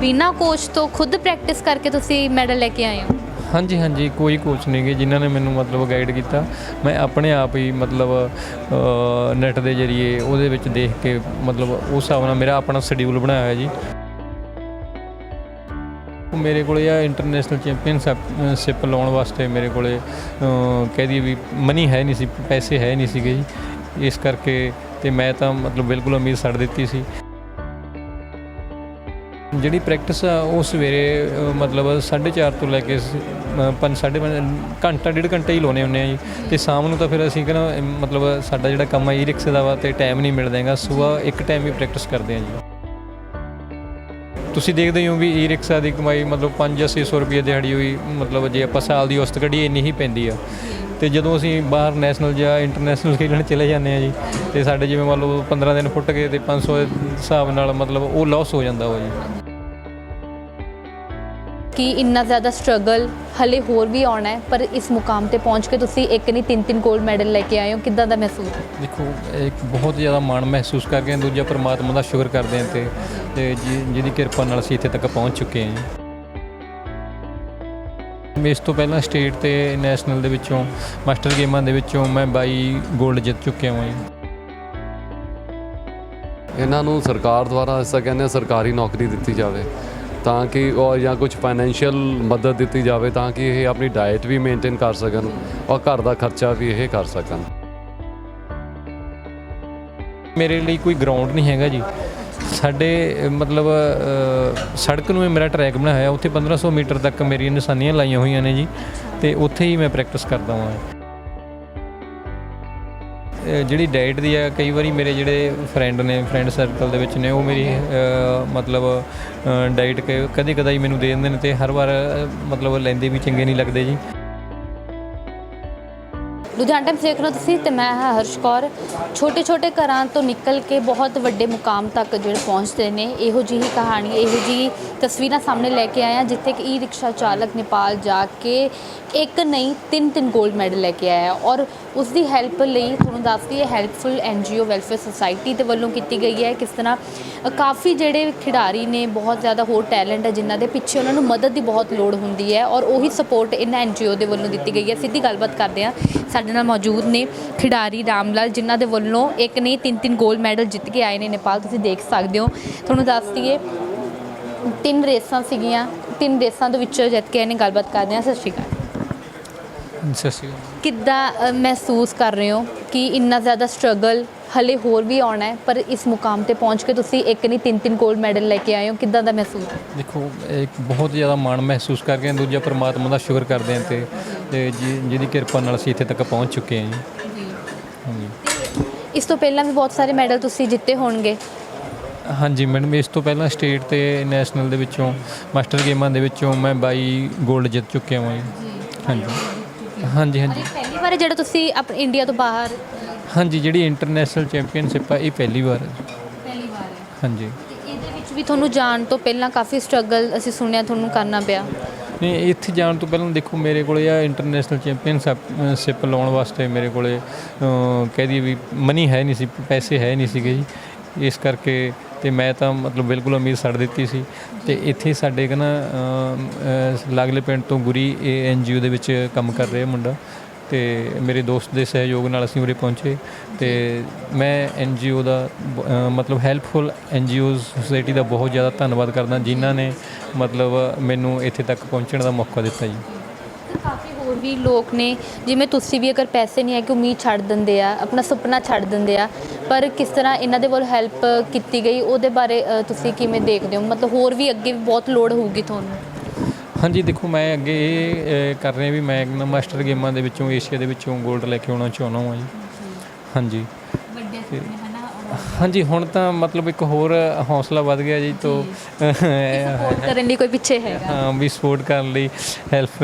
ਬਿਨਾਂ ਕੋਚ ਤੋਂ ਖੁਦ ਪ੍ਰੈਕਟਿਸ ਕਰਕੇ ਤੁਸੀਂ ਮੈਡਲ ਲੈ ਕੇ ਆਏ ਹੋ? ਹਾਂਜੀ ਹਾਂਜੀ, ਕੋਈ ਕੋਚ ਨਹੀਂ ਗੇ ਜਿਨ੍ਹਾਂ ਨੇ ਮੈਨੂੰ ਮਤਲਬ ਗਾਈਡ ਕੀਤਾ। ਮੈਂ ਆਪਣੇ ਆਪ ਹੀ ਮਤਲਬ ਨੈਟ ਦੇ ਜ਼ਰੀਏ ਉਹਦੇ ਵਿੱਚ ਦੇਖ ਕੇ ਮਤਲਬ ਉਸ ਹਿਸਾਬ ਨਾਲ ਮੇਰਾ ਆਪਣਾ ਸ਼ਡਿਊਲ ਬਣਾਇਆ ਹੋਇਆ ਜੀ। ਮੇਰੇ ਕੋਲੇ ਆ ਇੰਟਰਨੈਸ਼ਨਲ ਚੈਂਪੀਅਨਸ਼ਿਪ ਲਾਉਣ ਵਾਸਤੇ ਮੇਰੇ ਕੋਲੇ ਕਹਿ ਦਈਏ ਵੀ ਮਨੀ ਹੈ ਨਹੀਂ ਸੀ, ਪੈਸੇ ਹੈ ਨਹੀਂ ਸੀਗੇ ਜੀ। ਇਸ ਕਰਕੇ ਤੇ ਮੈਂ ਤਾਂ ਮਤਲਬ ਬਿਲਕੁਲ ਉਮੀਦ ਛੱਡ ਦਿੱਤੀ ਸੀ। ਜਿਹੜੀ ਪ੍ਰੈਕਟਿਸ ਆ ਉਹ ਸਵੇਰੇ ਅ, ਮਤਲਬ 4:30 ਤੋਂ ਲੈ ਕੇ 5 5:30 ਘੰਟਾ ਡੇਢ ਘੰਟਾ ਹੀ ਲਾਉਨੇ ਹੁੰਨੇ ਆ ਜੀ। ਤੇ ਸ਼ਾਮ ਨੂੰ ਤਾਂ ਫਿਰ ਅਸੀਂ ਕਹਿੰਦਾ ਮਤਲਬ ਸਾਡਾ ਜਿਹੜਾ ਕੰਮ ਆ ਈ ਰਿਕਸ਼ੇ ਦਾ ਵਾ ਤੇ ਟਾਈਮ ਨਹੀਂ ਮਿਲਦਾ ਹੈਗਾ। ਸਵੇਰ ਇੱਕ ਟਾਈਮ ਹੀ ਪ੍ਰੈਕਟਿਸ ਕਰਦੇ ਆ ਜੀ। ਤੁਸੀਂ ਦੇਖਦੇ ਹੋ ਵੀ ਈ ਰਿਕਸ਼ਾ ਦੀ ਕਮਾਈ ਮਤਲਬ 5 ਜਾਂ 600 ਰੁਪਏ ਦਿਹਾੜੀ ਹੋਈ ਮਤਲਬ ਜੇ ਆਪਾਂ ਸਾਲ ਦੀ ਔਸਤ ਕੱਢੀਏ ਇੰਨੀ ਹੀ ਪੈਂਦੀ ਆ। ਤੇ ਜਦੋਂ ਅਸੀਂ ਬਾਹਰ ਨੈਸ਼ਨਲ ਜਾਂ ਇੰਟਰਨੈਸ਼ਨਲ ਖੇਡਣ ਚਲੇ ਜਾਂਦੇ ਆ ਜੀ ਤੇ ਸਾਡੇ ਜਿਵੇਂ ਮੰਨ ਲਓ 15 ਦਿਨ ਫੁੱਟ ਗਏ ਤੇ 500 ਦੇ ਹਿਸਾਬ ਨਾਲ ਮਤਲਬ ਉਹ ਲਾਸ ਹੋ ਜਾਂਦਾ ਵਾ ਜੀ। ਕਿ ਇੰਨਾ ਜ਼ਿਆਦਾ ਸਟਰਗਲ ਹਲੇ ਹੋਰ ਵੀ ਆਉਣਾ ਹੈ ਪਰ ਇਸ ਮੁਕਾਮ ਤੇ ਪਹੁੰਚ ਕੇ ਤੁਸੀਂ ਇੱਕ ਨਹੀਂ ਤਿੰਨ ਤਿੰਨ 골ਡ ਮੈਡਲ ਲੈ ਕੇ ਆਏ ਹੋ। ਕਿੱਦਾਂ ਦਾ ਮਹਿਸੂਸ ਹੈ? ਦੇਖੋ ਇੱਕ ਬਹੁਤ ਜ਼ਿਆਦਾ ਮਾਣ ਮਹਿਸੂਸ ਕਰਕੇ ਦੂਜਾ ਪਰਮਾਤਮਾ ਦਾ ਸ਼ੁਕਰ ਕਰਦੇ ਹਾਂ ਤੇ ਤੇ ਜਿ- ਜਿਹਦੀ ਕਿਰਪਾ ਨਾਲ ਅਸੀਂ ਇੱਥੇ ਤੱਕ ਪਹੁੰਚ ਚੁੱਕੇ ਹਾਂ ਇਸ ਤੋਂ ਪਹਿਲਾਂ ਸਟੇਟ ਤੇ ਨੈਸ਼ਨਲ ਦੇ ਵਿੱਚੋਂ ਮਾਸਟਰ ਗੇਮਾਂ ਦੇ ਵਿੱਚੋਂ ਮੈਂ 22 골ਡ ਜਿੱਤ ਚੁੱਕਿਆ ਹਾਂ ਇਹਨਾਂ ਨੂੰ ਸਰਕਾਰ ਦੁਆਰਾ ਐਸਾ ਕਹਿੰਦੇ ਆ ਸਰਕਾਰੀ ਨੌਕਰੀ ਦਿੱਤੀ ਜਾਵੇ। ਤਾਂ ਕਿ ਔਰ ਜਾਂ ਕੁਝ ਫਾਈਨੈਂਸ਼ੀਅਲ ਮਦਦ ਦਿੱਤੀ ਜਾਵੇ ਤਾਂ ਕਿ ਇਹ ਆਪਣੀ ਡਾਈਟ ਵੀ ਮੇਨਟੇਨ ਕਰ ਸਕਣ ਔਰ ਘਰ ਦਾ ਖਰਚਾ ਵੀ ਇਹ ਕਰ ਸਕਣ। ਮੇਰੇ ਲਈ ਕੋਈ ਗਰਾਊਂਡ ਨਹੀਂ ਹੈਗਾ ਜੀ। ਸਾਡੇ, ਮਤਲਬ ਸੜਕ ਨੂੰ ਮੇਰਾ ਟਰੈਕ ਬਣਾਇਆ ਹੋਇਆ। ਉੱਥੇ 1500 ਮੀਟਰ ਤੱਕ ਮੇਰੀਆਂ ਨਿਸ਼ਾਨੀਆਂ ਲਾਈਆਂ ਹੋਈਆਂ ਨੇ ਜੀ। ਤੇ ਉੱਥੇ ਹੀ ਮੈਂ ਪ੍ਰੈਕਟਿਸ ਕਰਦਾ ਹਾਂ। ਜਿਹੜੀ ਡਾਈਟ ਦੀ ਆ ਕਈ ਵਾਰੀ ਮੇਰੇ ਜਿਹੜੇ ਫਰੈਂਡ ਨੇ ਫਰੈਂਡ ਸਰਕਲ ਦੇ ਵਿੱਚ ਨੇ ਉਹ ਮੇਰੀ ਅ, ਮਤਲਬ ਡਾਈਟ ਕਦੇ ਕਦਾਈ ਮੈਨੂੰ ਦੇ ਦਿੰਦੇ ਨੇ ਤੇ ਹਰ ਵਾਰ ਮਤਲਬ ਲੈਂਦੇ ਵੀ ਚੰਗੇ ਨਹੀਂ ਲੱਗਦੇ ਜੀ। ਲੁਧਿਆਣਾ ਟਾਈਮਸ ਦੇਖ ਰਹੇ ਹੋ ਤੁਸੀਂ ਤੇ ਮੈਂ ਹਾਂ ਹਰਸ਼ ਕੌਰ। ਛੋਟੇ ਛੋਟੇ ਘਰਾਂ ਤੋਂ ਨਿਕਲ ਕੇ ਬਹੁਤ ਵੱਡੇ ਮੁਕਾਮ ਤੱਕ ਜਿਹੜੇ ਪਹੁੰਚਦੇ ਨੇ, ਇਹੋ ਜਿਹੀ ਕਹਾਣੀ, ਇਹੋ ਜਿਹੀ ਤਸਵੀਰਾਂ ਸਾਹਮਣੇ ਲੈ ਕੇ ਆਇਆ ਜਿੱਥੇ ਕਿ ਈ ਰਿਕਸ਼ਾ ਚਾਲਕ ਨੇਪਾਲ ਜਾ ਕੇ ਇੱਕ ਨਹੀਂ ਤਿੰਨ ਤਿੰਨ 골ਡ ਮੈਡਲ ਲੈ ਕੇ ਆਇਆ ਔਰ ਉਸ ਦੀ ਹੈਲਪ ਲਈ ਤੁਹਾਨੂੰ ਦੱਸਦੀ ਹੈ ਹੈਲਪਫੁਲ ਐਨਜੀਓ ਵੈਲਫੇਅਰ ਸੁਸਾਇਟੀ ਦੇ ਵੱਲੋਂ ਕੀਤੀ ਗਈ ਹੈ। ਕਿਸ ਤਰ੍ਹਾਂ ਕਾਫੀ ਜਿਹੜੇ ਖਿਡਾਰੀ ਨੇ, ਬਹੁਤ ਜ਼ਿਆਦਾ ਹੋਰ ਟੈਲੈਂਟ ਹੈ ਜਿਨ੍ਹਾਂ ਦੇ ਪਿੱਛੇ ਉਹਨਾਂ ਨੂੰ ਮਦਦ ਦੀ ਬਹੁਤ ਲੋੜ ਹੁੰਦੀ ਹੈ ਔਰ ਉਹੀ ਸਪੋਰਟ ਇਹਨਾਂ ਐਨਜੀਓ ਦੇ ਵੱਲੋਂ ਦਿੱਤੀ ਗਈ ਹੈ। ਸਿੱਧੀ ਗੱਲਬਾਤ ਕਰਦੇ ਹਾਂ, ਸਾਡੇ ਨਾਲ ਮੌਜੂਦ ਨੇ ਖਿਡਾਰੀ ਰਾਮਲਾਲ ਜਿਨ੍ਹਾਂ ਦੇ ਵੱਲੋਂ ਇੱਕ ਨਹੀਂ ਤਿੰਨ ਤਿੰਨ 골ਡ ਮੈਡਲ ਜਿੱਤ ਕੇ ਆਏ ਨੇ ਨੇਪਾਲ। ਤੁਸੀਂ ਦੇਖ ਸਕਦੇ ਹੋ। ਤੁਹਾਨੂੰ ਦੱਸ ਦਈਏ ਤਿੰਨ ਰੇਸਾਂ ਸੀਗੀਆਂ। ਤਿੰਨ ਰੇਸਾਂ ਦੇ ਵਿੱਚੋਂ ਜਿੱਤ ਕੇ ਆਏ ਨੇ। ਗੱਲਬਾਤ ਕਰਦੇ ਹਾਂ। ਸਤਿ ਸ਼੍ਰੀ ਅਕਾਲ। ਸਤਿ ਸ਼੍ਰੀ ਅਕਾਲ। ਕਿੱਦਾਂ ਮਹਿਸੂਸ ਕਰ ਰਹੇ ਹੋ ਕਿ ਇੰਨਾ ਜ਼ਿਆਦਾ ਸਟਰਗਲ ਹਲੇ ਹੋਰ ਵੀ ਆਉਣਾ ਹੈ ਪਰ ਇਸ ਮੁਕਾਮ ਤੇ ਪਹੁੰਚ ਕੇ ਤੁਸੀਂ ਇੱਕ ਨਹੀਂ ਤਿੰਨ ਤਿੰਨ 골ਡ ਮੈਡਲ ਲੈ ਕੇ ਆਏ ਹੋ? ਕਿੱਦਾਂ ਦਾ ਮਹਿਸੂਸ ਦੇਖੋ ਇੱਕ ਬਹੁਤ ਜ਼ਿਆਦਾ ਮਾਣ ਮਹਿਸੂਸ ਕਰਕੇ ਦੂਜਾ ਪਰਮਾਤਮਾ ਦਾ ਸ਼ੁਕਰ ਕਰਦੇ ਹਾਂ ਤੇ ਤੇ ਜਿ- ਜਿਹਦੀ ਕਿਰਪਾ ਨਾਲ ਅਸੀਂ ਇੱਥੇ ਤੱਕ ਪਹੁੰਚ ਚੁੱਕੇ ਹਾਂ ਜੀ। ਹਾਂਜੀ। ਇਸ ਤੋਂ ਪਹਿਲਾਂ ਵੀ ਬਹੁਤ ਸਾਰੇ ਮੈਡਲ ਤੁਸੀਂ ਜਿੱਤੇ ਹੋਣਗੇ। ਹਾਂਜੀ ਮੈਡਮ ਇਸ ਤੋਂ ਪਹਿਲਾਂ ਸਟੇਟ ਤੇ ਨੈਸ਼ਨਲ ਦੇ ਵਿੱਚੋਂ ਮਾਸਟਰ ਗੇਮਾਂ ਦੇ ਵਿੱਚੋਂ ਮੈਂ 22 골ਡ ਜਿੱਤ ਚੁੱਕਿਆ ਹਾਂ ਜੀ। ਹਾਂਜੀ। ਹਾਂਜੀ ਹਾਂਜੀ। ਪਹਿਲੀ ਵਾਰ ਹੈ ਜਿਹੜਾ ਤੁਸੀਂ ਆਪਣੇ ਇੰਡੀਆ ਤੋਂ ਬਾਹਰ ਹਾਂਜੀ ਜਿਹੜੀ ਇੰਟਰਨੈਸ਼ਨਲ ਚੈਂਪੀਅਨਸ਼ਿਪ ਆ ਇਹ ਪਹਿਲੀ ਵਾਰ ਹੈ ਜੀ। ਪਹਿਲੀ ਵਾਰ ਹੈ। ਹਾਂਜੀ। ਤੇ ਇਹਦੇ ਵਿੱਚ ਵੀ ਤੁਹਾਨੂੰ ਜਾਣ ਤੋਂ ਪਹਿਲਾਂ ਕਾਫੀ ਸਟਰਗਲ ਅਸੀਂ ਸੁਣਿਆ ਤੁਹਾਨੂੰ ਕਰਨਾ ਪਿਆ। ਨਹੀਂ ਇੱਥੇ ਜਾਣ ਤੋਂ ਪਹਿਲਾਂ ਦੇਖੋ ਮੇਰੇ ਕੋਲੇ ਆ ਇੰਟਰਨੈਸ਼ਨਲ ਚੈਂਪੀਅਨਸ਼ਿਪ ਲਾਉਣ ਵਾਸਤੇ ਮੇਰੇ ਕੋਲੇ ਕਹਿ ਦਈਏ ਵੀ ਮਨੀ ਹੈ ਨਹੀਂ ਸੀ, ਪੈਸੇ ਹੈ ਨਹੀਂ ਸੀਗੇ ਜੀ। ਇਸ ਕਰਕੇ ਤੇ ਮੈਂ ਤਾਂ ਮਤਲਬ ਬਿਲਕੁਲ ਉਮੀਦ ਛੱਡ ਦਿੱਤੀ ਸੀ। ਤੇ ਇੱਥੇ ਸਾਡੇ ਕਹਿੰਦਾ ਲਾਗਲੇ ਪਿੰਡ ਤੋਂ ਗੁਰੀ, ਇਹ ਐਨਜੀਓ ਦੇ ਵਿੱਚ ਕੰਮ ਕਰ ਰਿਹਾ ਮੁੰਡਾ। ਤੇ ਮੇਰੇ ਦੋਸਤ ਦੇ ਸਹਿਯੋਗ ਨਾਲ ਅਸੀਂ ਉਰੇ ਪਹੁੰਚੇ ਤੇ ਮੈਂ ਐਨਜੀਓ ਦਾ ਬ- ਅਹ ਮਤਲਬ ਹੈਲਪਫੁਲ ਐਨਜੀਓ ਸੁਸਾਇਟੀ ਦਾ ਬਹੁਤ ਜ਼ਿਆਦਾ ਧੰਨਵਾਦ ਕਰਦਾ ਜਿਨ੍ਹਾਂ ਨੇ ਮਤਲਬ ਮੈਨੂੰ ਇੱਥੇ ਤੱਕ ਪਹੁੰਚਣ ਦਾ ਮੌਕਾ ਦਿੱਤਾ ਜੀ। ਕਾਫੀ ਹੋਰ ਵੀ ਲੋਕ ਨੇ ਜਿਵੇਂ ਤੁਸੀਂ ਵੀ ਅਗਰ ਪੈਸੇ ਨਹੀਂ ਹੈ ਕਿ ਉਮੀਦ ਛੱਡ ਦਿੰਦੇ ਆ ਆਪਣਾ ਸੁਪਨਾ ਛੱਡ ਦਿੰਦੇ ਆ ਪਰ ਕਿਸ ਤਰ੍ਹਾਂ ਇਹਨਾਂ ਦੇ ਵੱਲ ਹੈਲਪ ਕੀਤੀ ਗਈ ਉਹਦੇ ਬਾਰੇ ਤੁਸੀਂ ਕਿਵੇਂ ਦੇਖਦੇ ਹੋ? ਮਤਲਬ ਹੋਰ ਵੀ ਅੱਗੇ ਬਹੁਤ ਲੋੜ ਹੋਊਗੀ ਤੁਹਾਨੂੰ। ਹਾਂਜੀ ਦੇਖੋ ਮੈਂ ਅੱਗੇ ਇਹ ਕਰ ਰਿਹਾ ਵੀ ਮੈਂ ਮਾਸਟਰ ਗੇਮਾਂ ਦੇ ਵਿੱਚੋਂ ਏਸ਼ੀਆ ਦੇ ਵਿੱਚੋਂ 골ਡ ਲੈ ਕੇ ਆਉਣਾ ਚਾਹੁੰਦਾ ਹਾਂ ਜੀ। ਹਾਂਜੀ। ਵੱਡੇ ਸੁਪਨੇ ਹਨਾ? ਹਾਂਜੀ ਹੁਣ ਤਾਂ ਮਤਲਬ ਇੱਕ ਹੋਰ ਹੌਸਲਾ ਵੱਧ ਗਿਆ ਜੀ ਤੋਂ। ਸਪੋਰਟ ਕਰਨ ਲਈ ਕੋਈ ਪਿੱਛੇ ਹੈਗਾ। ਹਾਂ ਵੀ ਸਪੋਰਟ ਕਰਨ ਲਈ ਹੈਲਪ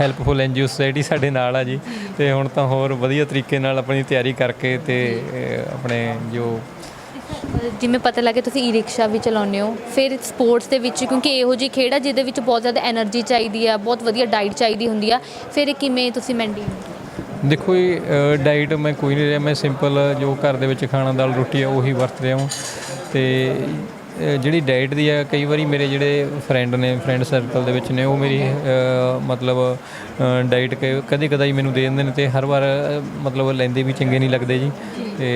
ਹੈਲਪਫੁਲ ਐਨਜੀਓ ਸੁਸਾਇਟੀ ਸਾਡੇ ਨਾਲ ਆ ਜੀ। ਤੇ ਹੁਣ ਤਾਂ ਹੋਰ ਵਧੀਆ ਤਰੀਕੇ ਨਾਲ ਆਪਣੀ ਤਿਆਰੀ ਕਰਕੇ ਤੇ ਆਪਣੇ ਜੋ ਜਿਵੇਂ ਪਤਾ ਲੱਗੇ ਤੁਸੀਂ ਈ ਰਿਕਸ਼ਾ ਵੀ ਚਲਾਉਂਦੇ ਹੋ, ਫਿਰ ਸਪੋਰਟਸ ਦੇ ਵਿੱਚ, ਕਿਉਂਕਿ ਇਹੋ ਜਿਹੀ ਖੇਡ ਆ ਜਿਹਦੇ ਵਿੱਚ ਬਹੁਤ ਜ਼ਿਆਦਾ એનર્ਜੀ ਚਾਹੀਦੀ ਆ, ਬਹੁਤ ਵਧੀਆ ਡਾਈਟ ਚਾਹੀਦੀ ਹੁੰਦੀ ਆ, ਫਿਰ ਇਹ ਕਿਵੇਂ ਤੁਸੀਂ ਮੈਂਟੇਨ ਦੇਖੋ ਇਹ ਡਾਈਟ ਮੈਂ ਕੋਈ ਨਹੀਂ ਰਿਹਾ, ਮੈਂ ਸਿੰਪਲ ਜੋ ਘਰ ਦੇ ਵਿੱਚ ਖਾਣਾ, ਦਾਲ, ਰੋਟੀ ਆ, ਉਹੀ ਵਰਤ ਰਿਹਾ ਹਾਂ ਤੇ ਜਿਹੜੀ ਡਾਈਟ ਦੀ ਆ, ਕਈ ਵਾਰੀ ਮੇਰੇ ਜਿਹੜੇ ਫਰੈਂਡ ਨੇ ਫਰੈਂਡ ਸਰਕਲ ਦੇ ਵਿੱਚ ਨੇ, ਉਹ ਮੇਰੀ ਮਤਲਬ ਡਾਈਟ ਕਦੇ ਕਦਾਈ ਮੈਨੂੰ ਦੇ ਦਿੰਦੇ ਨੇ ਤੇ ਹਰ ਵਾਰ ਮਤਲਬ ਲੈਂਦੇ ਵੀ ਚੰਗੇ ਨਹੀਂ ਲੱਗਦੇ ਜੀ। ਤੇ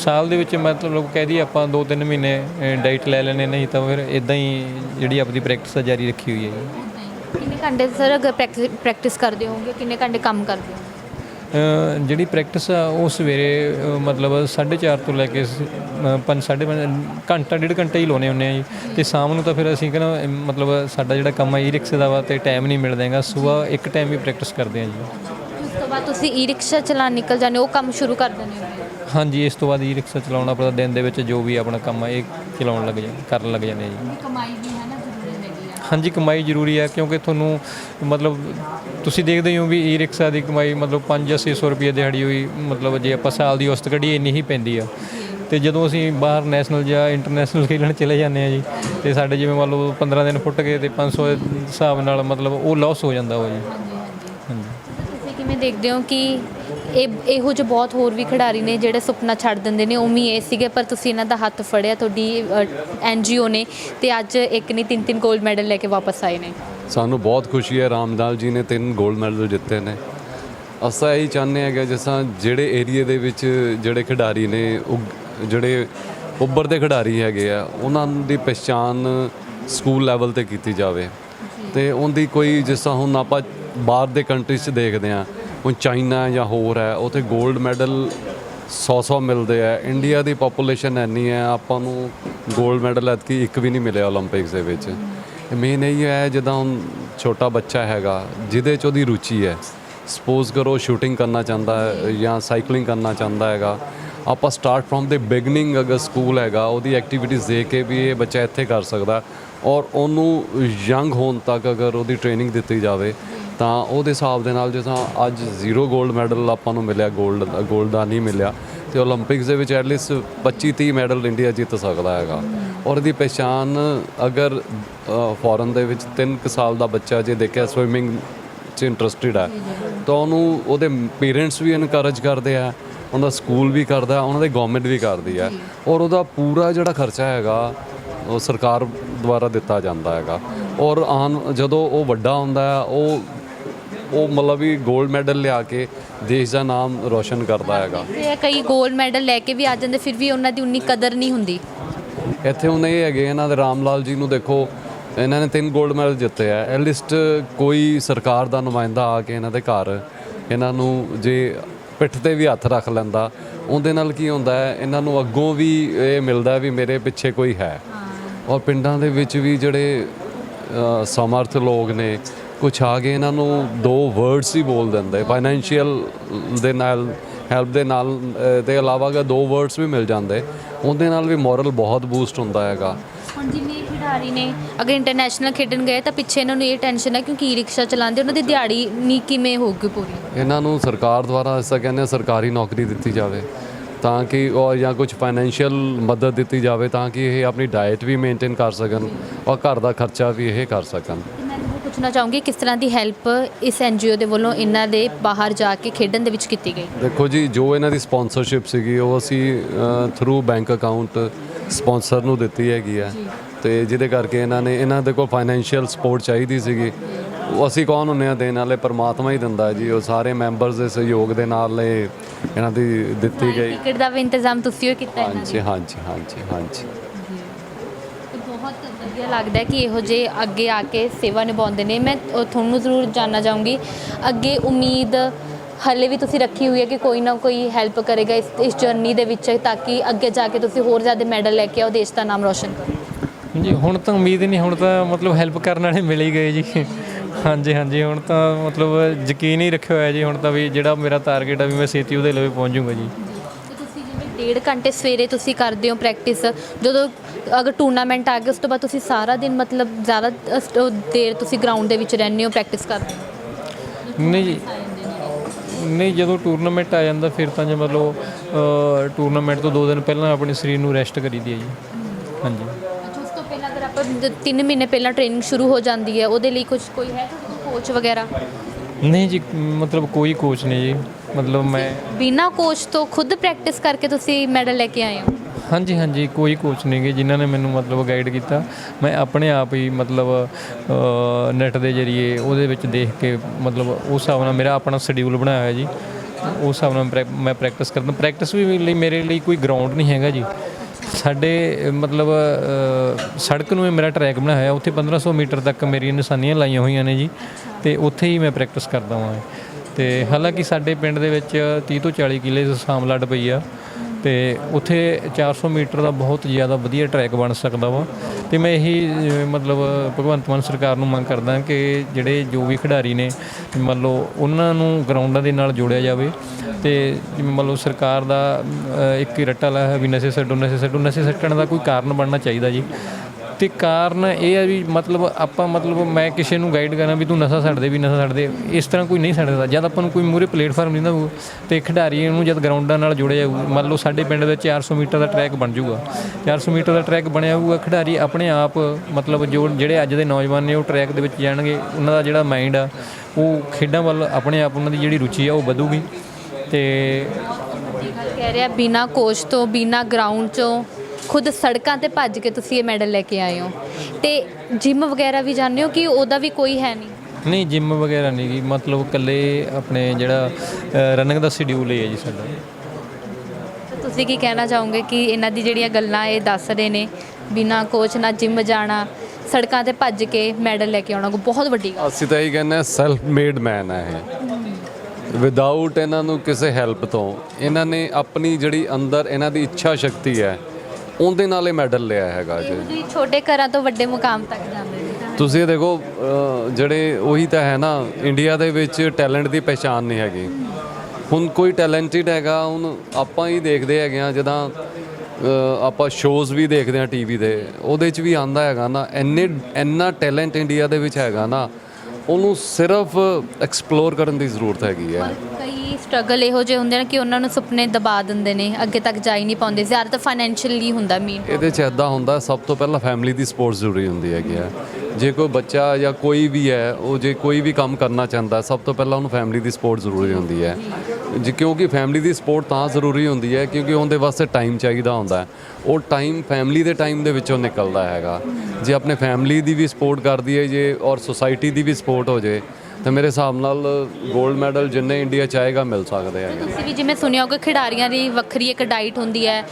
ਸਾਲ ਦੇ ਵਿੱਚ ਮਤਲਬ ਕਹਿ ਦਈਏ ਆਪਾਂ 2-3 ਮਹੀਨੇ ਡਾਈਟ ਲੈ ਲੈਣੇ ਨਹੀਂ ਤਾਂ ਫਿਰ ਇਦਾਂ ਹੀ ਜਿਹੜੀ ਆਪਣੀ ਪ੍ਰੈਕਟਿਸ ਆ ਜਾਰੀ ਰੱਖੀ ਹੋਈ ਹੈ ਜੀ। ਕਿੰਨੇ ਘੰਟੇ ਸਰ ਪ੍ਰੈਕਟਿਸ ਕਰਦੇ ਹੋਗੇ ਕਿੰਨੇ ਘੰਟੇ ਕੰਮ ਕਰਦੇ ਹੋ ਜਿਹੜੀ ਪ੍ਰੈਕਟਿਸ ਆ ਉਹ ਸਵੇਰੇ ਮਤਲਬ 4:30 ਤੋਂ ਲੈ ਕੇ 5 5:30 ਘੰਟਾ ਡੇਢ ਘੰਟਾ ਹੀ ਲਾਉਨੇ ਹੁੰਨੇ ਆ ਜੀ। ਤੇ ਸ਼ਾਮ ਨੂੰ ਤਾਂ ਫਿਰ ਅਸੀਂ ਕਹਿੰਦਾ ਮਤਲਬ ਸਾਡਾ ਜਿਹੜਾ ਕੰਮ ਆ ਈ ਰਿਕਸ਼ੇ ਦਾ ਵਾ ਤੇ ਟਾਈਮ ਨਹੀਂ ਮਿਲਦਾ ਹੈਗਾ ਸਵੇਰ ਇੱਕ ਟਾਈਮ ਵੀ ਪ੍ਰੈਕਟਿਸ ਕਰਦੇ ਆ ਜੀ। ਉਸ ਤੋਂ ਬਾਅਦ ਤੁਸੀਂ ਈ ਰਿਕਸ਼ਾ ਚਲਾਉਣ ਨਿਕਲ ਜਾਂਦੇ ਹੋ ਉਹ ਕੰਮ ਸ਼ੁਰੂ ਕਰ ਦਿੰਦੇ ਹੋ। ਹਾਂਜੀ ਇਸ ਤੋਂ ਬਾਅਦ ਈ ਰਿਕਸ਼ਾ ਚਲਾਉਣਾ ਆਪਣਾ ਦਿਨ ਦੇ ਵਿੱਚ ਜੋ ਵੀ ਆਪਣਾ ਕੰਮ ਆ ਇਹ ਚਲਾਉਣ ਲੱਗ ਜਾ ਕਰਨ ਲੱਗ ਜਾਂਦੇ ਆ ਜੀ। ਕਮਾਈ ਵੀ ਹੈ ਨਾ ਜ਼ਰੂਰੀ ਹੈਗੀ ਆ। ਹਾਂਜੀ ਕਮਾਈ ਜ਼ਰੂਰੀ ਹੈ ਕਿਉਂਕਿ ਤੁਹਾਨੂੰ ਮਤਲਬ ਤੁਸੀਂ ਦੇਖਦੇ ਹੀ ਹੋ ਵੀ ਈ ਰਿਕਸ਼ਾ ਦੀ ਕਮਾਈ ਮਤਲਬ 5 ਜਾਂ 600 ਰੁਪਏ ਦਿਹਾੜੀ ਹੋਈ ਮਤਲਬ ਜੇ ਆਪਾਂ ਸਾਲ ਦੀ ਔਸਤ ਕੱਢੀਏ ਇੰਨੀ ਹੀ ਪੈਂਦੀ ਆ। ਤੇ ਜਦੋਂ ਅਸੀਂ ਬਾਹਰ ਨੈਸ਼ਨਲ ਜਾਂ ਇੰਟਰਨੈਸ਼ਨਲ ਖੇਲਣ ਚਲੇ ਜਾਂਦੇ ਆ ਜੀ ਤੇ ਸਾਡੇ ਜਿਵੇਂ ਮੰਨ ਲਓ 15 ਦਿਨ ਫੁੱਟ ਗਏ ਤੇ 500 ਦੇ ਹਿਸਾਬ ਨਾਲ ਮਤਲਬ ਉਹ ਲਾਸ ਹੋ ਜਾਂਦਾ ਉਹ ਜੀ। ਹਾਂਜੀ। ਤੁਸੀਂ ਕਿਵੇਂ ਦੇਖਦੇ ਹੋ ਕਿ ਇਹ ਇਹੋ ਜਿਹੇ ਬਹੁਤ ਹੋਰ ਵੀ ਖਿਡਾਰੀ ਨੇ ਜਿਹੜੇ ਸੁਪਨਾ ਛੱਡ ਦਿੰਦੇ ਨੇ ਉਮੀ ਇਹ ਸੀਗੇ ਪਰ ਤੁਸੀਂ ਇਹਨਾਂ ਦਾ ਹੱਥ ਫੜਿਆ ਤੁਹਾਡੀ ਐਨਜੀਓ ਨੇ ਤੇ ਅੱਜ ਇੱਕ ਨਹੀਂ ਤਿੰਨ ਤਿੰਨ 골ਡ ਮੈਡਲ ਲੈ ਕੇ ਵਾਪਸ ਆਏ ਨੇ। ਸਾਨੂੰ ਬਹੁਤ ਖੁਸ਼ੀ ਹੈ ਰਾਮਦਾਲ ਜੀ ਨੇ ਤਿੰਨ 골ਡ ਮੈਡਲ ਜਿੱਤੇ ਨੇ। ਅਸਾਂ ਇਹੀ ਚਾਹੁੰਦੇ ਹੈਗੇ ਜਿਸ ਜਿਹੜੇ ਏਰੀਏ ਦੇ ਵਿੱਚ ਜਿਹੜੇ ਖਿਡਾਰੀ ਨੇ ਜਿਹੜੇ ਉੱਭਰਦੇ ਖਿਡਾਰੀ ਹੈਗੇ ਆ ਉਹਨਾਂ ਦੀ ਪਛਾਣ ਸਕੂਲ ਲੈਵਲ ਤੇ ਕੀਤੀ ਜਾਵੇ। ਤੇ ਉਹਦੀ ਕੋਈ ਜਿਸ ਤਰ੍ਹਾਂ ਹੁਣ ਆਪਾਂ ਬਾਹਰ ਦੇ ਕੰਟਰੀਜ਼ 'ਚ ਦੇਖਦੇ ਆ ਕੋਈ ਚਾਈਨਾ ਜਾਂ ਹੋਰ ਹੈ ਉਥੇ 골ਡ ਮੈਡਲ 100-100 ਮਿਲਦੇ ਆ। ਇੰਡੀਆ ਦੀ ਪੋਪੂਲੇਸ਼ਨ ਐਨੀ ਹੈ, ਆਪਾਂ ਨੂੰ 골ਡ ਮੈਡਲ ਐਤਕੀ ਇੱਕ ਵੀ ਨਹੀਂ ਮਿਲਿਆ 올림픽ਸ ਦੇ ਵਿੱਚ। ਮੇਨ ਇਹ ਹੈ, ਜਦੋਂ ਹੁਣ ਛੋਟਾ ਬੱਚਾ ਹੈਗਾ, ਜਿਹਦੇ ਚ ਉਹਦੀ ਰੁਚੀ ਹੈ। ਸਪੋਜ਼ ਕਰੋ ਸ਼ੂਟਿੰਗ ਕਰਨਾ ਚਾਹੁੰਦਾ ਹੈ ਜਾਂ ਸਾਈਕਲਿੰਗ ਕਰਨਾ ਚਾਹੁੰਦਾ ਹੈਗਾ। ਆਪਾਂ ਸਟਾਰਟ ਫਰਮ ਦੇ ਬਿਗਨਿੰਗ ਅਗਰ ਸਕੂਲ ਹੈਗਾ, ਉਹਦੀ ਐਕਟੀਵਿਟੀਜ਼ ਦੇ ਕੇ ਵੀ ਇਹ ਬੱਚਾ ਇੱਥੇ ਕਰ ਸਕਦਾ। ਔਰ ਉਹਨੂੰ ਯੰਗ ਹੋਣ ਤੱਕ ਅਗਰ ਉਹਦੀ ਟ੍ਰੇਨਿੰਗ ਦਿੱਤੀ ਜਾਵੇ ਤਾਂ ਉਹਦੇ ਹਿਸਾਬ ਦੇ ਨਾਲ ਜਿਸ ਤਰ੍ਹਾਂ ਅੱਜ ਜ਼ੀਰੋ 골ਡ ਮੈਡਲ ਆਪਾਂ ਨੂੰ ਮਿਲਿਆ 골ਡ 골ਡ ਦਾ ਨਹੀਂ ਮਿਲਿਆ, ਤੇ 올림픽ਸ ਦੇ ਵਿੱਚ ਐਟਲੀਸਟ 25 30 ਮੈਡਲ ਇੰਡੀਆ ਜਿੱਤ ਸਕਦਾ ਹੈਗਾ। ਔਰ ਇਹਦੀ ਪਛਾਣ ਅਗਰ ਫੋਰਨ ਦੇ ਵਿੱਚ 3 ਸਾਲ ਦਾ ਬੱਚਾ ਜੇ ਦੇਖਿਆ ਸਵਿਮਿੰਗ ਚ ਇੰਟਰਸਟਿਡ ਹੈ, ਤਾਂ ਉਹਨੂੰ ਉਹਦੇ ਪੇਰੈਂਟਸ ਵੀ ਇਨਕਰੇਜ ਕਰਦੇ ਆ, ਉਹਦਾ ਸਕੂਲ ਵੀ ਕਰਦਾ, ਉਹਨਾਂ ਦੇ ਗਵਰਨਮੈਂਟ ਵੀ ਕਰਦੀ ਹੈ। ਔਰ ਉਹਦਾ ਪੂਰਾ ਜਿਹੜਾ ਖਰਚਾ ਹੈਗਾ, ਉਹ ਸਰਕਾਰ ਦੁਆਰਾ ਦਿੱਤਾ ਜਾਂਦਾ ਹੈਗਾ। ਔਰ ਆਨ ਜਦੋਂ ਉਹ ਵੱਡਾ ਹੁੰਦਾ ਹੈ, ਉਹ ਉਹ ਮਤਲਬ ਵੀ 골ਡ ਮੈਡਲ ਲਿਆ ਕੇ ਦੇਸ਼ ਦਾ ਨਾਮ ਰੋਸ਼ਨ ਕਰਦਾ ਹੈਗਾ। ਤੇ ਕਈ 골ਡ ਮੈਡਲ ਲੈ ਕੇ ਵੀ ਆ ਜਾਂਦੇ ਫਿਰ ਵੀ ਉਹਨਾਂ ਦੀ ਉਨੀ ਕਦਰ ਨਹੀਂ ਹੁੰਦੀ। ਇੱਥੇ ਹੁਣ ਇਹ ਹੈਗੇ ਇਹਨਾਂ ਦੇ ਰਾਮ ਲਾਲ ਜੀ ਨੂੰ ਦੇਖੋ ਇਹਨਾਂ ਨੇ ਤਿੰਨ 골ਡ ਮੈਡਲ ਜਿੱਤੇ ਆ। ਐਲਿਸਟ ਕੋਈ ਸਰਕਾਰ ਦਾ ਨੁਮਾਇੰਦਾ ਆ ਕੇ ਇਹਨਾਂ ਦੇ ਘਰ ਇਹਨਾਂ ਨੂੰ ਜੇ ਪਿੱਠ ਤੇ ਵੀ ਹੱਥ ਰੱਖ ਲੈਂਦਾ ਉਹਦੇ ਨਾਲ ਕੀ ਹੁੰਦਾ ਹੈ ਇਹਨਾਂ ਨੂੰ ਅੱਗੋਂ ਵੀ ਇਹ ਮਿਲਦਾ ਵੀ ਮੇਰੇ ਪਿੱਛੇ ਕੋਈ ਹੈ। ਔਰ ਪਿੰਡਾਂ ਦੇ ਵਿੱਚ ਵੀ ਜਿਹੜੇ ਸਮਰਥ ਲੋਕ ਨੇ ਕੁਛ ਆ ਕੇ ਇਹਨਾਂ ਨੂੰ ਦੋ ਵਰਡਸ ਹੀ ਬੋਲ ਦਿੰਦੇ ਫਾਈਨੈਂਸ਼ੀਅਲ ਦੇ ਨਾਲ ਹੈਲਪ ਦੇ ਨਾਲ ਦੇ ਇਲਾਵਾ ਅਗਰ ਦੋ ਵਰਡਸ ਵੀ ਮਿਲ ਜਾਂਦੇ ਉਹਦੇ ਨਾਲ ਵੀ ਮੋਰਲ ਬਹੁਤ ਬੂਸਟ ਹੁੰਦਾ ਹੈਗਾ। ਹੁਣ ਜਿੰਨੇ ਖਿਡਾਰੀ ਨੇ ਅਗਰ ਇੰਟਰਨੈਸ਼ਨਲ ਖੇਡਣ ਗਏ ਤਾਂ ਪਿੱਛੇ ਇਹਨਾਂ ਨੂੰ ਇਹ ਟੈਨਸ਼ਨ ਹੈ ਕਿਉਂਕਿ ਈ ਰਿਕਸ਼ਾ ਚਲਾਉਂਦੇ ਉਹਨਾਂ ਦੀ ਦਿਹਾੜੀ ਨਹੀਂ ਕਿਵੇਂ ਹੋਊਗੀ ਪੂਰੀ? ਇਹਨਾਂ ਨੂੰ ਸਰਕਾਰ ਦੁਆਰਾ ਅਸਾਂ ਕਹਿੰਦੇ ਹਾਂ ਸਰਕਾਰੀ ਨੌਕਰੀ ਦਿੱਤੀ ਜਾਵੇ ਤਾਂ ਕਿ ਉਹ ਜਾਂ ਕੁਝ ਫਾਈਨੈਂਸ਼ੀਅਲ ਮਦਦ ਦਿੱਤੀ ਜਾਵੇ ਤਾਂ ਕਿ ਇਹ ਆਪਣੀ ਡਾਈਟ ਵੀ ਮੇਨਟੇਨ ਕਰ ਸਕਣ ਔਰ ਘਰ ਦਾ ਖਰਚਾ ਵੀ ਇਹ ਕਰ ਸਕਣ। ਤੇ ਪੁੱਛਣਾ ਚਾਹੂੰਗੀ ਕਿਸ ਤਰ੍ਹਾਂ ਦੀ ਹੈਲਪ ਇਸ ਐਨਜੀਓ ਦੇ ਵੱਲੋਂ ਇਹਨਾਂ ਦੇ ਬਾਹਰ ਜਾ ਕੇ ਖੇਡਣ ਦੇ ਵਿੱਚ ਕੀਤੀ ਗਈ? ਦੇਖੋ ਜੀ ਜੋ ਇਹਨਾਂ ਦੀ ਸਪਾਂਸਰਸ਼ਿਪ ਸੀਗੀ ਉਹ ਅਸੀਂ ਥਰੂ ਬੈਂਕ ਅਕਾਊਂਟ ਸਪਾਂਸਰ ਨੂੰ ਦਿੱਤੀ ਹੈਗੀ ਆ। ਤੇ ਜਿਹਦੇ ਕਰਕੇ ਇਹਨਾਂ ਨੇ ਇਹਨਾਂ ਦੇ ਕੋਲ ਫਾਈਨੈਂਸ਼ੀਅਲ ਸਪੋਰਟ ਚਾਹੀਦੀ ਸੀਗੀ। ਉਹ ਅਸੀਂ ਕੌਣ ਹੁੰਨੇ ਆ ਦੇਣ ਵਾਲੇ? ਪਰਮਾਤਮਾ ਹੀ ਦਿੰਦਾ ਜੀ। ਉਹ ਸਾਰੇ ਮੈਂਬਰਸ ਦੇ ਸਹਿਯੋਗ ਦੇ ਨਾਲ ਇਹ ਇਹਨਾਂ ਦੀ ਦਿੱਤੀ ਗਈ। ਟਿਕਟ ਦਾ ਵੀ ਇੰਤਜ਼ਾਮ ਤੁਸੀਂ ਹੀ ਕੀਤਾ ਹਾਂਜੀ ਹਾਂਜੀ ਹਾਂਜੀ ਹਾਂਜੀ। ਬਹੁਤ ਵਧੀਆ ਲੱਗਦਾ ਕਿ ਇਹੋ ਜਿਹੇ ਅੱਗੇ ਆ ਕੇ ਸੇਵਾ ਨਿਭਾਉਂਦੇ ਨੇ। ਮੈਂ ਅ, ਤੁਹਾਨੂੰ ਜ਼ਰੂਰ ਜਾਨਣਾ ਚਾਹੂੰਗੀ। ਅੱਗੇ ਉਮੀਦ ਹਲੇ ਵੀ ਤੁਸੀਂ ਰੱਖੀ ਹੋਈ ਹੈ ਕਿ ਕੋਈ ਨਾ ਕੋਈ ਹੈਲਪ ਕਰੇਗਾ ਇਸ ਇਸ ਜਰਨੀ ਦੇ ਵਿੱਚ ਤਾਂ ਕਿ ਅੱਗੇ ਜਾ ਕੇ ਤੁਸੀਂ ਹੋਰ ਜ਼ਿਆਦਾ ਮੈਡਲ ਲੈ ਕੇ ਆਓ ਦੇਸ਼ ਦਾ ਨਾਮ ਰੋਸ਼ਨ ਕਰੋ। ਜੀ ਹੁਣ ਤਾਂ ਉਮੀਦ ਹੀ ਨਹੀਂ ਹੁਣ ਤਾਂ ਮਤਲਬ ਹੈਲਪ ਕਰਨ ਵਾਲੇ ਮਿਲ ਹੀ ਗਏ ਜੀ। ਹਾਂਜੀ ਹਾਂਜੀ ਹੁਣ ਤਾਂ ਮਤਲਬ ਯਕੀਨ ਹੀ ਰੱਖਿਆ ਹੋਇਆ ਜੀ ਹੁਣ ਤਾਂ ਵੀ ਜਿਹੜਾ ਮੇਰਾ ਟਾਰਗੇਟ ਆ ਵੀ ਮੈਂ ਛੇਤੀ ਉਹਦੇ ਲਵੇ ਪਹੁੰਚ ਜਾਊਂਗਾ ਜੀ। ਡੇਢ ਘੰਟੇ ਸਵੇਰੇ ਤੁਸੀਂ ਕਰਦੇ ਹੋ ਪ੍ਰੈਕਟਿਸ ਜਦੋਂ ਅਗਰ ਟੂਰਨਾਮੈਂਟ ਆ ਗਿਆ ਉਸ ਤੋਂ ਬਾਅਦ ਤੁਸੀਂ ਸਾਰਾ ਦਿਨ ਮਤਲਬ ਜ਼ਿਆਦਾ ਉਹ ਦੇਰ ਤੁਸੀਂ ਗਰਾਊਂਡ ਦੇ ਵਿੱਚ ਰਹਿੰਦੇ ਹੋ ਪ੍ਰੈਕਟਿਸ ਕਰਦੇ ਹੋ? ਨਹੀਂ ਜੀ। ਨਹੀਂ ਜਦੋਂ ਟੂਰਨਾਮੈਂਟ ਆ ਜਾਂਦਾ ਫਿਰ ਤਾਂ ਜੇ ਮਤਲਬ ਟੂਰਨਾਮੈਂਟ ਤੋਂ 2 ਦਿਨ ਪਹਿਲਾਂ ਆਪਣੇ ਸਰੀਰ ਨੂੰ ਰੈਸਟ ਕਰੀਦੀ ਹੈ ਜੀ। ਹਾਂਜੀ। ਅੱਛਾ ਉਸ ਤੋਂ ਪਹਿਲਾਂ ਅਗਰ ਆਪਾਂ 3 ਮਹੀਨੇ ਪਹਿਲਾਂ ਟ੍ਰੇਨਿੰਗ ਸ਼ੁਰੂ ਹੋ ਜਾਂਦੀ ਹੈ ਉਹਦੇ ਲਈ ਕੁਝ ਕੋਈ ਹੈ ਤੁਹਾਡੇ ਕੋਲ ਕੋਚ ਵਗੈਰਾ? ਨਹੀਂ ਜੀ ਮਤਲਬ ਕੋਈ ਕੋਚ ਨਹੀਂ ਜੀ। ਮਤਲਬ ਮੈਂ ਬਿਨਾ ਕੋਚ ਤੋਂ ਖੁਦ ਪ੍ਰੈਕਟਿਸ ਕਰਕੇ ਤੁਸੀਂ ਮੈਡਲ ਲੈ ਕੇ ਆਏ ਹੋ? ਹਾਂਜੀ ਹਾਂਜੀ ਕੋਈ ਕੋਚ ਨਹੀਂ ਗੇ ਜਿਨ੍ਹਾਂ ਨੇ ਮੈਨੂੰ ਮਤਲਬ ਗਾਈਡ ਕੀਤਾ। ਮੈਂ ਆਪਣੇ ਆਪ ਹੀ ਮਤਲਬ ਨੈਟ ਦੇ ਜ਼ਰੀਏ ਉਹਦੇ ਵਿੱਚ ਦੇਖ ਕੇ ਮਤਲਬ ਉਸ ਹਿਸਾਬ ਨਾਲ ਮੇਰਾ ਆਪਣਾ ਸ਼ਡਿਊਲ ਬਣਾਇਆ ਹੋਇਆ ਜੀ। ਉਸ ਹਿਸਾਬ ਨਾਲ ਮੈਂ ਪ੍ਰੈਕਟਿਸ ਕਰਦਾ। ਪ੍ਰੈਕਟਿਸ ਵੀ ਲਈ ਮੇਰੇ ਲਈ ਕੋਈ ਗਰਾਊਂਡ ਨਹੀਂ ਹੈਗਾ ਜੀ। ਸਾਡੇ, ਮਤਲਬ ਸੜਕ ਨੂੰ ਹੀ ਮੇਰਾ ਟਰੈਕ ਬਣਾਇਆ। ਹੋਇਆ ਉੱਥੇ 1500 ਮੀਟਰ ਤੱਕ ਮੇਰੀਆਂ ਨਿਸ਼ਾਨੀਆਂ ਲਾਈਆਂ ਹੋਈਆਂ ਨੇ ਜੀ। ਤੇ ਉੱਥੇ ਹੀ ਮੈਂ ਪ੍ਰੈਕਟਿਸ ਕਰਦਾ ਹਾਂ ਤੇ ਹਾਲਾਂਕਿ ਸਾਡੇ ਪਿੰਡ ਦੇ ਵਿੱਚ 30 ਤੋਂ 40 ਕਿਲੇ ਸਾਮ ਲੱਡ ਪਈ ਆ। ਤੇ ਉੱਥੇ 400 ਮੀਟਰ ਦਾ ਬਹੁਤ ਜ਼ਿਆਦਾ ਵਧੀਆ ਟਰੈਕ ਬਣ ਸਕਦਾ ਵਾ। ਤੇ ਮੈਂ ਇਹੀ ਮਤਲਬ ਭਗਵੰਤ ਮਾਨ ਸਰਕਾਰ ਨੂੰ ਮੰਗ ਕਰਦਾ ਕਿ ਜਿਹੜੇ ਜੋ ਵੀ ਖਿਡਾਰੀ ਨੇ, ਮੰਨ ਲਓ ਉਹਨਾਂ ਨੂੰ ਗਰਾਊਂਡਾਂ ਦੇ ਨਾਲ ਜੋੜਿਆ ਜਾਵੇ ਤੇ ਜਿਵੇਂ ਮੰਨ ਲਓ ਸਰਕਾਰ ਦਾ ਇੱਕ ਹੀ ਰੱਟਾ ਲਾਇਆ ਹੈ ਵੀ ਨਸ਼ੇ ਛੱਡੋ ਨਸ਼ੇ ਛੱਡੋ, ਨਸ਼ੇ ਛੱਡਣ ਦਾ ਕੋਈ ਕਾਰਨ ਬਣਨਾ ਚਾਹੀਦਾ ਜੀ। ਤੇ ਕਾਰਨ ਇਹ ਹੈ ਵੀ ਮਤਲਬ ਆਪਾਂ ਮਤਲਬ ਮੈਂ ਕਿਸੇ ਨੂੰ ਗਾਈਡ ਕਰਾਂ ਵੀ ਤੂੰ ਨਸ਼ਾ ਛੱਡ ਦੇ ਵੀ ਨਸ਼ਾ ਛੱਡ ਦੇ ਇਸ ਤਰ੍ਹਾਂ ਕੋਈ ਨਹੀਂ ਛੱਡਦਾ ਜਦ ਆਪਾਂ ਨੂੰ ਕੋਈ ਮੂਰੇ ਪਲੇਟਫਾਰਮ ਨਹੀਂ ਨਾ ਹੋਊ ਤੇ ਖਿਡਾਰੀ ਨੂੰ ਜਦ ਗਰਾਊਂਡਾਂ ਨਾਲ ਜੁੜਿਆ ਜਾਊ, ਮੰਨ ਲਓ ਸਾਡੇ ਪਿੰਡ ਵਿੱਚ 400 ਮੀਟਰ ਦਾ ਟਰੈਕ ਬਣ ਜਾਊਗਾ। 400 ਮੀਟਰ ਦਾ ਟਰੈਕ ਬਣਿਆ ਹੋਊਗਾ, ਖਿਡਾਰੀ ਆਪਣੇ ਆਪ ਮਤਲਬ ਜੋ ਜਿਹੜੇ ਅੱਜ ਦੇ ਨੌਜਵਾਨ ਨੇ ਉਹ ਟਰੈਕ ਦੇ ਵਿੱਚ ਜਾਣਗੇ, ਉਹਨਾਂ ਦਾ ਜਿਹੜਾ ਮਾਈਂਡ ਆ, ਉਹ ਖੇਡਾਂ ਵੱਲ ਆਪਣੇ ਆਪ ਉਹਨਾਂ ਦੀ ਜਿਹੜੀ ਰੁਚੀ ਆ, ਉਹ ਵਧੂਗੀ। ਤੇ ਵੱਡੀ ਕਹਿ ਰਿਹਾ ਬਿਨਾ ਕੋਚ ਤੋਂ, ਬਿਨਾ ਗਰਾਊਂਡ ਤੋਂ ਖੁਦ ਸੜਕਾਂ ਤੇ ਭੱਜ ਕੇ ਤੁਸੀਂ ਇਹ ਮੈਡਲ ਲੈ ਕੇ ਆਏ ਹੋ। ਤੇ ਜਿਮ ਵਗੈਰਾ ਵੀ ਜਾਂਦੇ ਹੋ ਕਿ ਉਹਦਾ ਵੀ ਕੋਈ ਹੈ ਨਹੀਂ? ਨਹੀਂ ਜਿਮ ਵਗੈਰਾ ਨਹੀਂ ਗੀ ਮਤਲਬ ਇਕੱਲੇ ਆਪਣੇ ਜਿਹੜਾ ਰਨਿੰਗ ਦਾ ਸ਼ਡਿਊਲ ਹੀ ਹੈ ਜੀ ਸਾਡਾ। ਤੁਸੀਂ ਕੀ ਕਹਿਣਾ ਚਾਹੋਗੇ ਕਿ ਇਹਨਾਂ ਦੀ ਜਿਹੜੀਆਂ ਗੱਲਾਂ ਇਹ ਦੱਸ ਰਹੇ ਨੇ ਬਿਨਾ ਕੋਚ ਨਾ ਜਿਮ ਜਾਣਾ ਸੜਕਾਂ ਤੇ ਭੱਜ ਕੇ ਮੈਡਲ ਲੈ ਕੇ ਆਉਣਾ ਕੋਈ ਬਹੁਤ ਵੱਡੀ ਗੱਲ। ਅਸੀਂ ਤਾਂ ਇਹ ਕਹਿੰਦੇ ਸੈਲਫ ਮੇਡ ਮੈਨ ਹੈ ਇਹ। ਵਿਦਆਊਟ ਇਹਨਾਂ ਨੂੰ ਕਿਸੇ ਹੈਲਪ ਤੋਂ ਇਹਨਾਂ ਨੇ ਆਪਣੀ ਜਿਹੜੀ ਅੰਦਰ ਇਹਨਾਂ ਦੀ ਇੱਛਾ ਸ਼ਕਤੀ ਹੈ ਉਹਦੇ ਨਾਲ ਇਹ ਮੈਡਲ ਲਿਆ ਹੈਗਾ ਜੀ ਜਿਹੇ ਛੋਟੇ ਘਰਾਂ ਤੋਂ ਵੱਡੇ ਮੁਕਾਮ ਤੱਕ ਜਾਂਦੇ ਨੇ ਤੁਸੀਂ ਇਹ ਦੇਖੋ ਅਹ, ਜਿਹੜੇ ਉਹੀ ਤਾਂ ਹੈ ਨਾ ਇੰਡੀਆ ਦੇ ਵਿੱਚ ਟੈਲੈਂਟ ਦੀ ਪਛਾਣ ਨਹੀਂ ਹੈਗੀ। ਹੁਣ ਕੋਈ ਟੈਲੈਂਟਡ ਹੈਗਾ ਹੁਣ ਆਪਾਂ ਹੀ ਦੇਖਦੇ ਹੈਗੇ ਆ ਜਦਾਂ ਆਪਾਂ ਸ਼ੋਜ਼ ਵੀ ਦੇਖਦੇ ਆ ਟੀਵੀ ਤੇ ਉਹਦੇ 'ਚ ਵੀ ਆਂਦਾ ਹੈਗਾ ਨਾ ਇੰਨੇ ਇੰਨਾ ਟੈਲੈਂਟ ਇੰਡੀਆ ਦੇ ਵਿੱਚ ਹੈਗਾ ਨਾ ਉਹਨੂੰ ਸਿਰਫ ਐਕਸਪਲੋਰ ਕਰਨ ਦੀ ਜ਼ਰੂਰਤ ਹੈਗੀ ਹੈ। ਸਟਰਗਲ ਇਹੋ ਜਿਹੇ ਹੁੰਦੇ ਨੇ ਕਿ ਉਹਨਾਂ ਨੂੰ ਸੁਪਨੇ ਦਬਾ ਦਿੰਦੇ ਨੇ, ਅੱਗੇ ਤੱਕ ਜਾ ਹੀ ਨਹੀਂ ਪਾਉਂਦੇ। ਜ਼ਿਆਦਾਤਰ ਫਾਈਨੈਂਸ਼ੀਅਲੀ ਹੁੰਦਾ ਮੇਨ ਇਹਦੇ 'ਚ ਐਦਾਂ ਹੁੰਦਾ, ਸਭ ਤੋਂ ਪਹਿਲਾਂ ਫੈਮਿਲੀ ਦੀ ਸਪੋਰਟ ਜ਼ਰੂਰੀ ਹੁੰਦੀ ਹੈਗੀ ਆ। ਜੇ ਕੋਈ ਬੱਚਾ ਜਾਂ ਕੋਈ ਵੀ ਹੈ, ਉਹ ਜੇ ਕੋਈ ਵੀ ਕੰਮ ਕਰਨਾ ਚਾਹੁੰਦਾ, ਸਭ ਤੋਂ ਪਹਿਲਾਂ ਉਹਨੂੰ ਫੈਮਿਲੀ ਦੀ ਸਪੋਰਟ ਜ਼ਰੂਰੀ ਹੁੰਦੀ ਹੈ। ਜੇ ਕਿਉਂਕਿ ਫੈਮਿਲੀ ਦੀ ਸਪੋਰਟ ਤਾਂ ਜ਼ਰੂਰੀ ਹੁੰਦੀ ਹੈ, ਕਿਉਂਕਿ ਉਹਦੇ ਵਾਸਤੇ ਟਾਈਮ ਚਾਹੀਦਾ ਹੁੰਦਾ ਹੈ। ਉਹ ਟਾਈਮ ਫੈਮਿਲੀ ਦੇ ਟਾਈਮ ਦੇ ਵਿੱਚੋਂ ਨਿਕਲਦਾ ਹੈਗਾ। ਜੇ ਆਪਣੇ ਫੈਮਿਲੀ ਦੀ ਵੀ ਸਪੋਰਟ ਕਰਦੀ ਹੈ ਜੇ, ਔਰ ਸੁਸਾਇਟੀ ਦੀ ਵੀ ਸਪੋਰਟ ਹੋ ਜੇ ਤੇ ਮੇਰੇ ਹਿਸਾਬ ਨਾਲ 골ਡ ਮੈਡਲ ਜਿੰਨੇ ਇੰਡੀਆ ਚਾਹੇਗਾ ਮਿਲ ਸਕਦੇ ਆ ਤੁਸੀਂ ਵੀ ਜਿਵੇਂ ਸੁਣਿਆ ਹੋਗਾ ਖਿਡਾਰੀਆਂ ਦੀ ਵੱਖਰੀ ਇੱਕ ਡਾਈਟ ਹੁੰਦੀ ਹੈ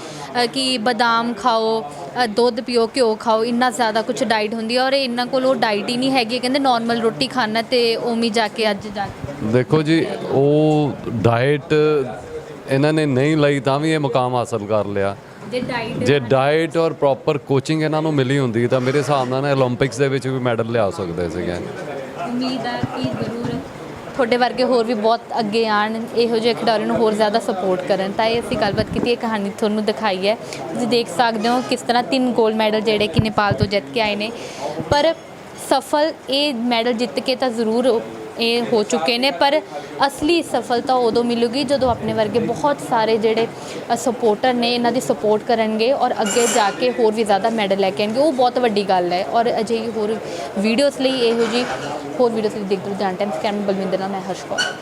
ਕਿ ਬਦਾਮ ਖਾਓ ਦੁੱਧ ਪੀਓ ਘਿਓ ਖਾਓ ਇੰਨਾ ਜ਼ਿਆਦਾ ਕੁਝ ਡਾਈਟ ਹੁੰਦੀ ਹੈ ਔਰ ਇਹਨਾਂ ਕੋਲ ਉਹ ਡਾਈਟ ਹੀ ਨਹੀਂ ਹੈਗੀ ਕਹਿੰਦੇ ਨਾਰਮਲ ਰੋਟੀ ਖਾਣਾ ਤੇ ਉਵੇਂ ਜਾ ਕੇ ਅੱਜ ਜਾ ਦੇਖੋ ਜੀ ਉਹ ਡਾਈਟ ਇਹਨਾਂ ਨੇ ਨਹੀਂ ਲਈ ਤਾਂ ਵੀ ਇਹ ਮੁਕਾਮ ਹਾਸਲ ਕਰ ਲਿਆ। ਜੇ ਜੇ ਡਾਈਟ ਔਰ ਪ੍ਰੋਪਰ ਕੋਚਿੰਗ ਇਹਨਾਂ ਨੂੰ ਮਿਲੀ ਹੁੰਦੀ ਤਾਂ ਮੇਰੇ ਹਿਸਾਬ ਨਾਲ ਨਾ 올림픽ਸ ਦੇ ਵਿੱਚ ਵੀ ਮੈਡਲ ਲਿਆ ਸਕਦੇ ਸੀਗੇ। ਉਮੀਦ ਹੈ ਕਿ ਤੁਹਾਡੇ ਵਰਗੇ ਹੋਰ ਵੀ ਬਹੁਤ ਅੱਗੇ ਆਣ, ਇਹੋ ਜਿਹੇ ਖਿਡਾਰੀ ਨੂੰ ਹੋਰ ਜ਼ਿਆਦਾ ਸਪੋਰਟ ਕਰਨ। ਤਾਂ ਇਹ ਅਸੀਂ ਗੱਲਬਾਤ ਕੀਤੀ, ਇਹ ਕਹਾਣੀ ਤੁਹਾਨੂੰ ਦਿਖਾਈ ਹੈ। ਤੁਸੀਂ ਦੇਖ ਸਕਦੇ ਹੋ ਕਿਸ ਤਰ੍ਹਾਂ ਤਿੰਨ 골ਡ ਮੈਡਲ ਜਿਹੜੇ ਕਿ ਨੇਪਾਲ ਤੋਂ ਜਿੱਤ ਕੇ ਆਏ ਨੇ। ਪਰ ਸਫਲ ਇਹ ਮੈਡਲ ਜਿੱਤ ਕੇ ਤਾਂ ਜ਼ਰੂਰ ਇਹ ਹੋ ਚੁੱਕੇ ਨੇ, ਪਰ ਅਸਲੀ ਸਫਲਤਾ ਉਦੋਂ ਮਿਲੂਗੀ ਜਦੋਂ ਆਪਣੇ ਵਰਗੇ ਬਹੁਤ ਸਾਰੇ ਜਿਹੜੇ ਸਪੋਰਟਰ ਨੇ ਇਹਨਾਂ ਦੀ ਸਪੋਰਟ ਕਰਨਗੇ ਔਰ ਅੱਗੇ ਜਾ ਕੇ ਹੋਰ ਵੀ ਜ਼ਿਆਦਾ ਮੈਡਲ ਲੈ ਕੇ ਆਣਗੇ ਉਹ ਬਹੁਤ ਵੱਡੀ ਗੱਲ ਹੈ ਔਰ ਅਜਿਹੀ ਹੋਰ ਵੀਡੀਓਜ਼ ਲਈ ਇਹੋ ਜੀ ਹੋਰ ਵੀਡੀਓਜ਼ ਲਈ ਦੇਖਦੇ ਜਾਣ ਟਾਈਮ ਸਕੈਮ ਬਲਵਿੰਦਰ ਨਾਲ ਮੈਂ ਹਰਸ਼ ਕੌਰ।